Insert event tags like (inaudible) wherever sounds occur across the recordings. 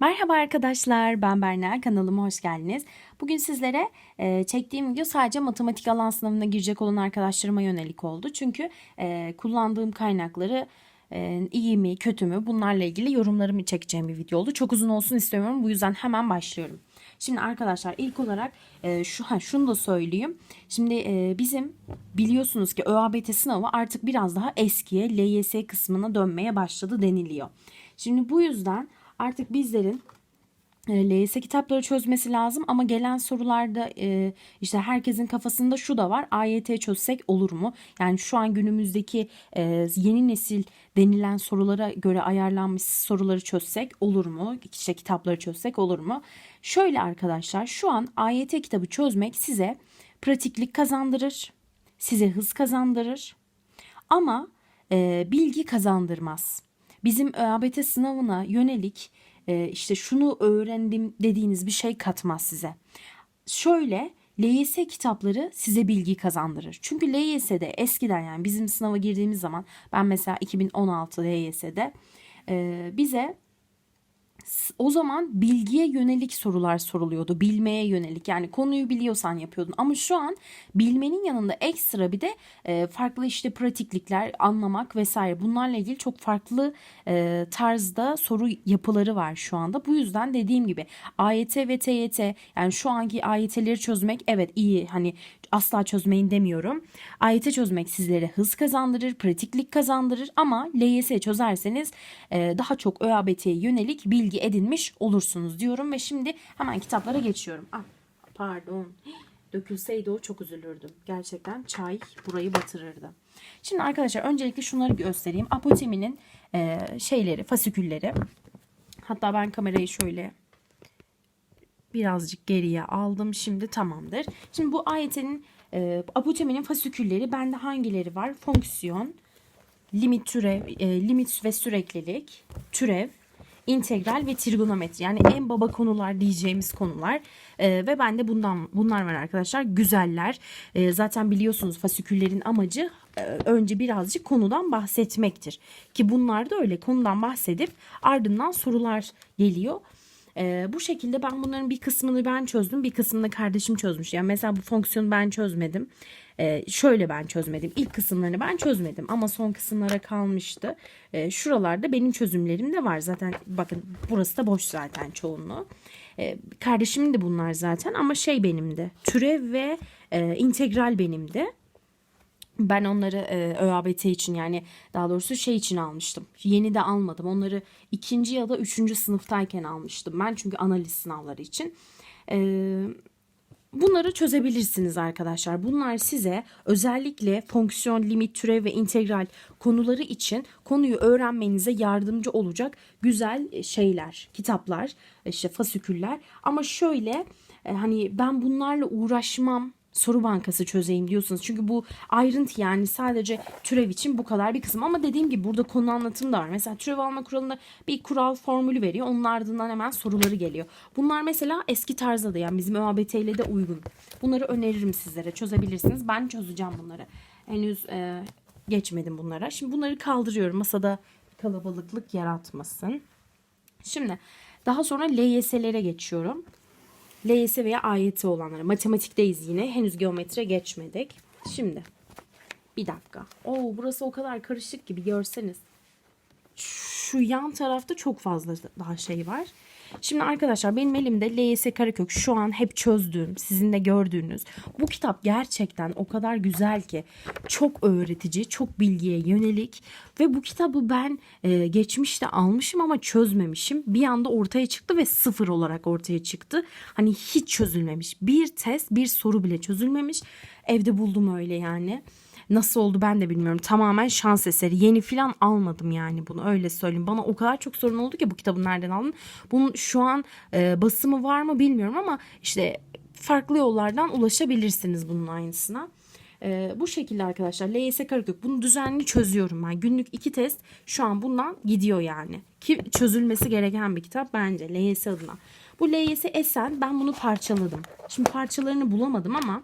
Merhaba arkadaşlar, ben Berna. Kanalıma hoş geldiniz. Bugün sizlere e, çektiğim video sadece matematik alan sınavına girecek olan arkadaşlarıma yönelik oldu. Çünkü e, kullandığım kaynakları e, iyi mi, kötü mü bunlarla ilgili yorumlarımı çekeceğim bir video oldu. Çok uzun olsun istemiyorum. Bu yüzden hemen başlıyorum. Şimdi arkadaşlar ilk olarak e, şu ha, şunu da söyleyeyim. Şimdi e, bizim biliyorsunuz ki ÖABT sınavı artık biraz daha eskiye LYS kısmına dönmeye başladı deniliyor. Şimdi bu yüzden artık bizlerin e, LYS kitapları çözmesi lazım ama gelen sorularda e, işte herkesin kafasında şu da var. AYT çözsek olur mu? Yani şu an günümüzdeki e, yeni nesil denilen sorulara göre ayarlanmış soruları çözsek olur mu? İşte kitapları çözsek olur mu? Şöyle arkadaşlar şu an AYT kitabı çözmek size pratiklik kazandırır. Size hız kazandırır. Ama bilgi kazandırmaz. Bizim ÖABT sınavına yönelik e, işte şunu öğrendim dediğiniz bir şey katmaz size. Şöyle LYS kitapları size bilgi kazandırır. Çünkü LYS'de eskiden yani bizim sınava girdiğimiz zaman ben mesela 2016 LYS'de e, bize o zaman bilgiye yönelik sorular soruluyordu. Bilmeye yönelik yani konuyu biliyorsan yapıyordun. Ama şu an bilmenin yanında ekstra bir de e, farklı işte pratiklikler anlamak vesaire bunlarla ilgili çok farklı e, tarzda soru yapıları var şu anda. Bu yüzden dediğim gibi AYT ve TYT yani şu anki AYT'leri çözmek evet iyi hani asla çözmeyin demiyorum. AYT çözmek sizlere hız kazandırır, pratiklik kazandırır ama LYS çözerseniz e, daha çok ÖABT'ye yönelik bilgi edinmiş olursunuz diyorum ve şimdi hemen kitaplara geçiyorum. Ah, pardon. Dökülseydi o çok üzülürdüm. Gerçekten çay burayı batırırdı. Şimdi arkadaşlar öncelikle şunları göstereyim. Apoteminin e, şeyleri, fasikülleri. Hatta ben kamerayı şöyle birazcık geriye aldım. Şimdi tamamdır. Şimdi bu ayetin e, apoteminin fasikülleri bende hangileri var? Fonksiyon, limit türev, e, limit ve süreklilik, türev, integral ve trigonometri. Yani en baba konular diyeceğimiz konular. E, ve bende bundan bunlar var arkadaşlar. Güzeller. E, zaten biliyorsunuz fasiküllerin amacı e, önce birazcık konudan bahsetmektir. Ki bunlar da öyle konudan bahsedip ardından sorular geliyor. Ee, bu şekilde ben bunların bir kısmını ben çözdüm bir kısmını kardeşim çözmüş. Yani mesela bu fonksiyonu ben çözmedim. Ee, şöyle ben çözmedim. İlk kısımlarını ben çözmedim ama son kısımlara kalmıştı. Ee, şuralarda benim çözümlerim de var. Zaten bakın burası da boş zaten çoğunluğu. Ee, kardeşimin de bunlar zaten ama şey benimdi. Türev ve e, integral benimdi. Ben onları e, ÖABT için yani daha doğrusu şey için almıştım. Yeni de almadım. Onları ikinci ya da üçüncü sınıftayken almıştım. Ben çünkü analiz sınavları için. E, bunları çözebilirsiniz arkadaşlar. Bunlar size özellikle fonksiyon, limit, türev ve integral konuları için konuyu öğrenmenize yardımcı olacak güzel şeyler, kitaplar, işte fasiküller. Ama şöyle e, hani ben bunlarla uğraşmam soru bankası çözeyim diyorsunuz. Çünkü bu ayrıntı yani sadece türev için bu kadar bir kısım. Ama dediğim gibi burada konu anlatımı da var. Mesela türev alma kuralında bir kural formülü veriyor. Onun ardından hemen soruları geliyor. Bunlar mesela eski tarzda da yani bizim ÖABT ile de uygun. Bunları öneririm sizlere. Çözebilirsiniz. Ben çözeceğim bunları. Henüz e, geçmedim bunlara. Şimdi bunları kaldırıyorum. Masada kalabalıklık yaratmasın. Şimdi daha sonra LYS'lere geçiyorum. LYS veya AYT olanlara. Matematikteyiz yine. Henüz geometre geçmedik. Şimdi bir dakika. Oo burası o kadar karışık gibi görseniz. Şu yan tarafta çok fazla daha şey var. Şimdi arkadaşlar benim elimde LYS Karakök şu an hep çözdüğüm, sizin de gördüğünüz. Bu kitap gerçekten o kadar güzel ki çok öğretici, çok bilgiye yönelik ve bu kitabı ben e, geçmişte almışım ama çözmemişim. Bir anda ortaya çıktı ve sıfır olarak ortaya çıktı. Hani hiç çözülmemiş. Bir test, bir soru bile çözülmemiş. Evde buldum öyle yani. Nasıl oldu ben de bilmiyorum. Tamamen şans eseri. Yeni filan almadım yani bunu öyle söyleyeyim. Bana o kadar çok sorun oldu ki bu kitabı nereden aldın? Bunun şu an e, basımı var mı bilmiyorum ama işte farklı yollardan ulaşabilirsiniz bunun aynısına. Ee, bu şekilde arkadaşlar LYS Karakök bunu düzenli çözüyorum ben. Günlük iki test şu an bundan gidiyor yani. Ki çözülmesi gereken bir kitap bence LYS adına. Bu LYS Esen ben bunu parçaladım. Şimdi parçalarını bulamadım ama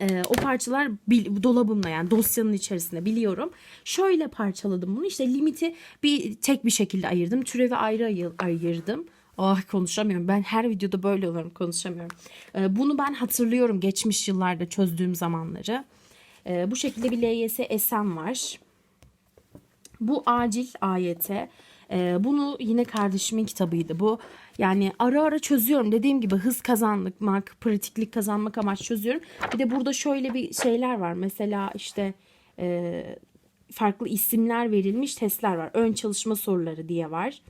e, o parçalar bil, dolabımda yani dosyanın içerisinde biliyorum. Şöyle parçaladım bunu. İşte limiti bir tek bir şekilde ayırdım. Türevi ayrı ayırdım. Ah konuşamıyorum. Ben her videoda böyle olurum konuşamıyorum. Ee, bunu ben hatırlıyorum geçmiş yıllarda çözdüğüm zamanları. Ee, bu şekilde bir LYS esen var. Bu acil AYT. Ee, bunu yine kardeşimin kitabıydı bu. Yani ara ara çözüyorum. Dediğim gibi hız kazanmak, pratiklik kazanmak amaç çözüyorum. Bir de burada şöyle bir şeyler var. Mesela işte e, farklı isimler verilmiş testler var. Ön çalışma soruları diye var.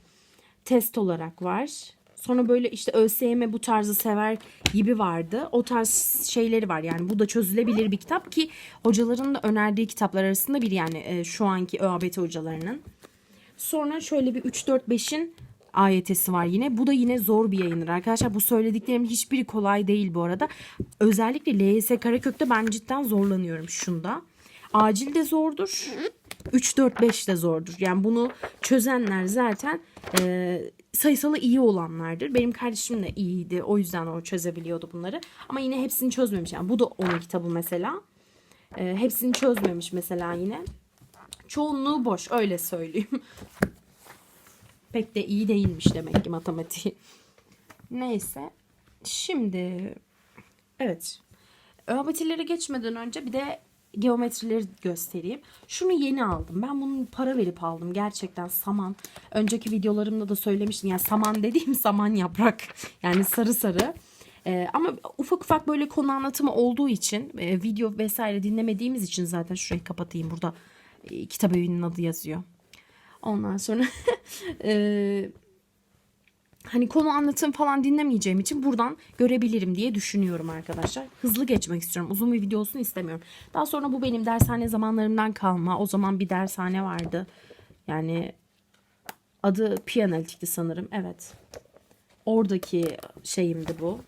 Test olarak var. Sonra böyle işte ÖSYM bu tarzı sever gibi vardı. O tarz şeyleri var. Yani bu da çözülebilir bir kitap ki hocaların da önerdiği kitaplar arasında bir yani e, şu anki ÖABT hocalarının. Sonra şöyle bir 3-4-5'in AYT'si var yine. Bu da yine zor bir yayındır arkadaşlar. Bu söylediklerimin hiçbiri kolay değil bu arada. Özellikle LYS Karakök'te ben cidden zorlanıyorum şunda. Acil de zordur. 3, 4, 5 de zordur. Yani bunu çözenler zaten e, sayısalı iyi olanlardır. Benim kardeşim de iyiydi. O yüzden o çözebiliyordu bunları. Ama yine hepsini çözmemiş. Yani bu da onun kitabı mesela. E, hepsini çözmemiş mesela yine. Çoğunluğu boş öyle söyleyeyim. (laughs) Pek de iyi değilmiş demek ki matematiği. Neyse. Şimdi evet. ÖABT'lere geçmeden önce bir de geometrileri göstereyim. Şunu yeni aldım. Ben bunu para verip aldım. Gerçekten saman. Önceki videolarımda da söylemiştim. Yani saman dediğim (laughs) saman yaprak. Yani sarı sarı. Ee, ama ufak ufak böyle konu anlatımı olduğu için e, video vesaire dinlemediğimiz için zaten şurayı kapatayım. Burada e, kitap evinin adı yazıyor. Ondan sonra (laughs) e, hani konu anlatım falan dinlemeyeceğim için buradan görebilirim diye düşünüyorum arkadaşlar. Hızlı geçmek istiyorum. Uzun bir video olsun istemiyorum. Daha sonra bu benim dershane zamanlarımdan kalma. O zaman bir dershane vardı. Yani adı Pi Analitik'ti sanırım. Evet. Oradaki şeyimdi bu.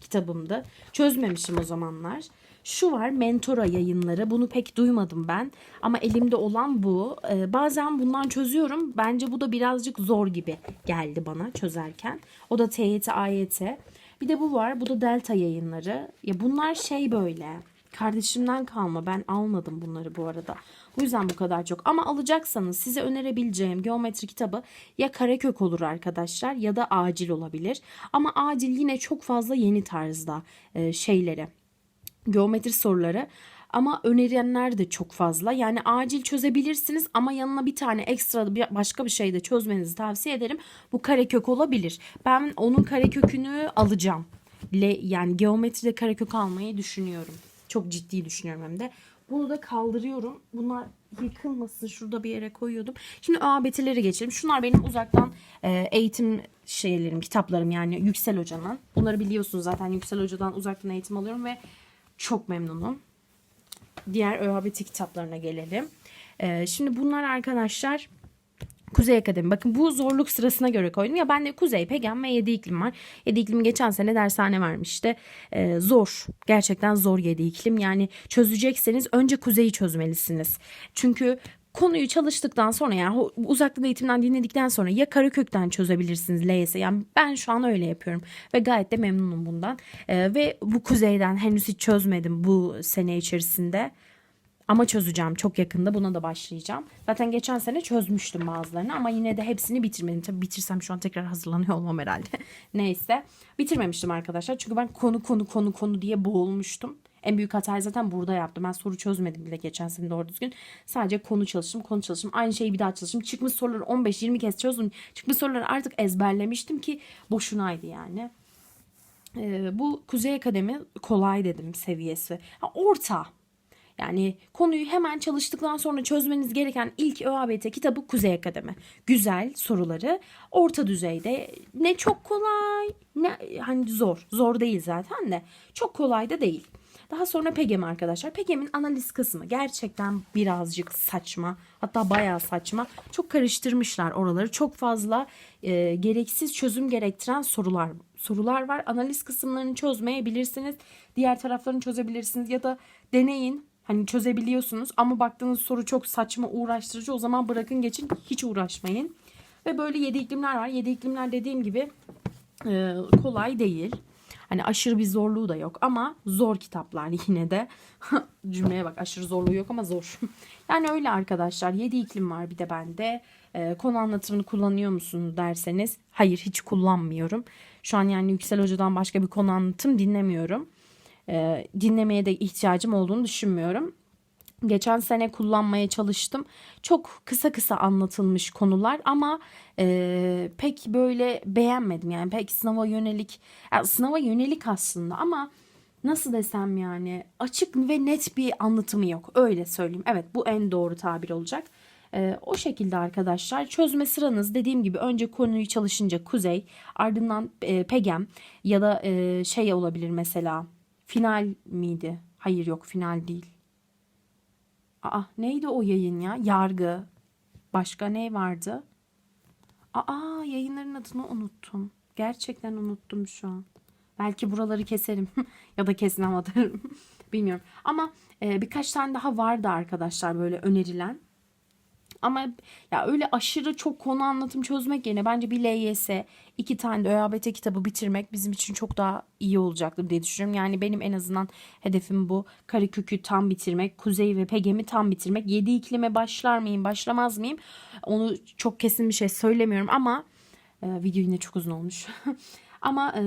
Kitabımdı. Çözmemişim o zamanlar. Şu var Mentora yayınları. Bunu pek duymadım ben. Ama elimde olan bu. Ee, bazen bundan çözüyorum. Bence bu da birazcık zor gibi geldi bana çözerken. O da TYT, AYT. Bir de bu var. Bu da Delta yayınları. Ya bunlar şey böyle. Kardeşimden kalma. Ben almadım bunları bu arada. Bu yüzden bu kadar çok. Ama alacaksanız size önerebileceğim geometri kitabı ya Karakök olur arkadaşlar ya da acil olabilir. Ama acil yine çok fazla yeni tarzda e, şeyleri geometri soruları ama önerenler de çok fazla. Yani acil çözebilirsiniz ama yanına bir tane ekstra bir başka bir şey de çözmenizi tavsiye ederim. Bu karekök olabilir. Ben onun karekökünü alacağım. Le, yani geometride karekök almayı düşünüyorum. Çok ciddi düşünüyorum hem de. Bunu da kaldırıyorum. Bunlar yıkılmasın. Şurada bir yere koyuyordum. Şimdi ÖABT'leri geçelim. Şunlar benim uzaktan e, eğitim şeylerim, kitaplarım yani Yüksel Hoca'nın. Bunları biliyorsunuz zaten Yüksel Hoca'dan uzaktan eğitim alıyorum ve çok memnunum. Diğer ÖABT kitaplarına gelelim. Ee, şimdi bunlar arkadaşlar Kuzey Akademi. Bakın bu zorluk sırasına göre koydum. Ya bende Kuzey, Pegem ve 7 iklim var. 7 iklim geçen sene dershane vermişti. Ee, zor. Gerçekten zor 7 iklim. Yani çözecekseniz önce Kuzey'i çözmelisiniz. Çünkü konuyu çalıştıktan sonra yani uzaktan eğitimden dinledikten sonra ya Karakök'ten çözebilirsiniz LYS. Yani ben şu an öyle yapıyorum ve gayet de memnunum bundan. Ee, ve bu kuzeyden henüz hiç çözmedim bu sene içerisinde. Ama çözeceğim çok yakında buna da başlayacağım. Zaten geçen sene çözmüştüm bazılarını ama yine de hepsini bitirmedim. Tabii bitirsem şu an tekrar hazırlanıyor olmam herhalde. (laughs) Neyse bitirmemiştim arkadaşlar. Çünkü ben konu konu konu konu diye boğulmuştum. En büyük hatayı zaten burada yaptım. Ben soru çözmedim bile geçen sene doğru düzgün. Sadece konu çalıştım, konu çalıştım. Aynı şeyi bir daha çalıştım. Çıkmış soruları 15-20 kez çözdüm. Çıkmış soruları artık ezberlemiştim ki boşunaydı yani. Ee, bu Kuzey Akademi kolay dedim seviyesi. Ha, orta. Yani konuyu hemen çalıştıktan sonra çözmeniz gereken ilk ÖABT kitabı Kuzey Akademi. Güzel soruları orta düzeyde ne çok kolay ne hani zor. Zor değil zaten de çok kolay da değil. Daha sonra PEGEM arkadaşlar. PEGEM'in analiz kısmı gerçekten birazcık saçma. Hatta bayağı saçma. Çok karıştırmışlar oraları. Çok fazla e, gereksiz çözüm gerektiren sorular sorular var. Analiz kısımlarını çözmeyebilirsiniz. Diğer taraflarını çözebilirsiniz ya da deneyin. Hani çözebiliyorsunuz ama baktığınız soru çok saçma uğraştırıcı o zaman bırakın geçin hiç uğraşmayın. Ve böyle yedi iklimler var. Yedi iklimler dediğim gibi e, kolay değil. Hani aşırı bir zorluğu da yok ama zor kitaplar yine de. (laughs) Cümleye bak aşırı zorluğu yok ama zor. (laughs) yani öyle arkadaşlar. 7 iklim var bir de bende. E, konu anlatımını kullanıyor musun derseniz hayır hiç kullanmıyorum. Şu an yani Yüksel Hoca'dan başka bir konu anlatım dinlemiyorum. E, dinlemeye de ihtiyacım olduğunu düşünmüyorum. Geçen sene kullanmaya çalıştım. Çok kısa kısa anlatılmış konular ama e, pek böyle beğenmedim. Yani pek sınava yönelik, yani sınava yönelik aslında ama nasıl desem yani açık ve net bir anlatımı yok. Öyle söyleyeyim. Evet bu en doğru tabir olacak. E, o şekilde arkadaşlar çözme sıranız dediğim gibi önce konuyu çalışınca kuzey ardından e, pegem ya da e, şey olabilir mesela final miydi? Hayır yok final değil. Aa neydi o yayın ya? Yargı. Başka ne vardı? Aa yayınların adını unuttum. Gerçekten unuttum şu an. Belki buraları keserim (laughs) ya da kesmem atarım. (laughs) Bilmiyorum. Ama e, birkaç tane daha vardı arkadaşlar böyle önerilen. Ama ya öyle aşırı çok konu anlatım çözmek yerine bence bir LYS, iki tane de ÖABT kitabı bitirmek bizim için çok daha iyi olacaktır diye düşünüyorum. Yani benim en azından hedefim bu. Karekökü tam bitirmek, Kuzey ve Pegem'i tam bitirmek. 7 iklime başlar mıyım, başlamaz mıyım? Onu çok kesin bir şey söylemiyorum ama e, video yine çok uzun olmuş. (laughs) ama e,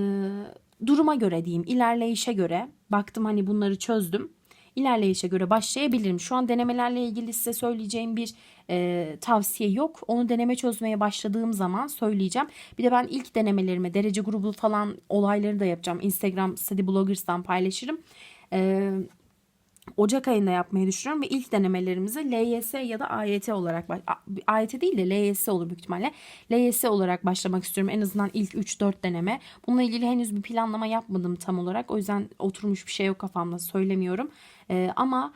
duruma göre diyeyim, ilerleyişe göre baktım hani bunları çözdüm ilerleyişe göre başlayabilirim. Şu an denemelerle ilgili size söyleyeceğim bir e, tavsiye yok. Onu deneme çözmeye başladığım zaman söyleyeceğim. Bir de ben ilk denemelerime derece grubu falan olayları da yapacağım. Instagram Study Bloggers'tan paylaşırım. E, Ocak ayında yapmayı düşünüyorum ve ilk denemelerimizi LYS ya da AYT olarak AYT değil de LYS olur büyük ihtimalle. LYS olarak başlamak istiyorum. En azından ilk 3-4 deneme. Bununla ilgili henüz bir planlama yapmadım tam olarak. O yüzden oturmuş bir şey yok kafamda söylemiyorum. Ee, ama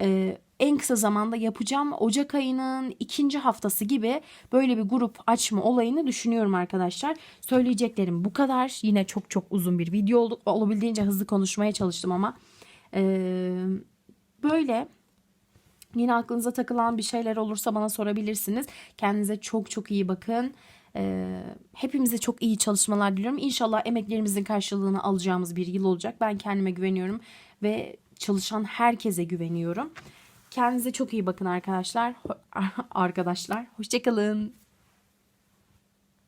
e, en kısa zamanda yapacağım. Ocak ayının ikinci haftası gibi böyle bir grup açma olayını düşünüyorum arkadaşlar. Söyleyeceklerim bu kadar. Yine çok çok uzun bir video oldu. Olabildiğince hızlı konuşmaya çalıştım ama ee, böyle yine aklınıza takılan bir şeyler olursa bana sorabilirsiniz. Kendinize çok çok iyi bakın. Ee, hepimize çok iyi çalışmalar diliyorum. İnşallah emeklerimizin karşılığını alacağımız bir yıl olacak. Ben kendime güveniyorum ve çalışan herkese güveniyorum. Kendinize çok iyi bakın arkadaşlar. (laughs) Arkadaşlar hoşçakalın.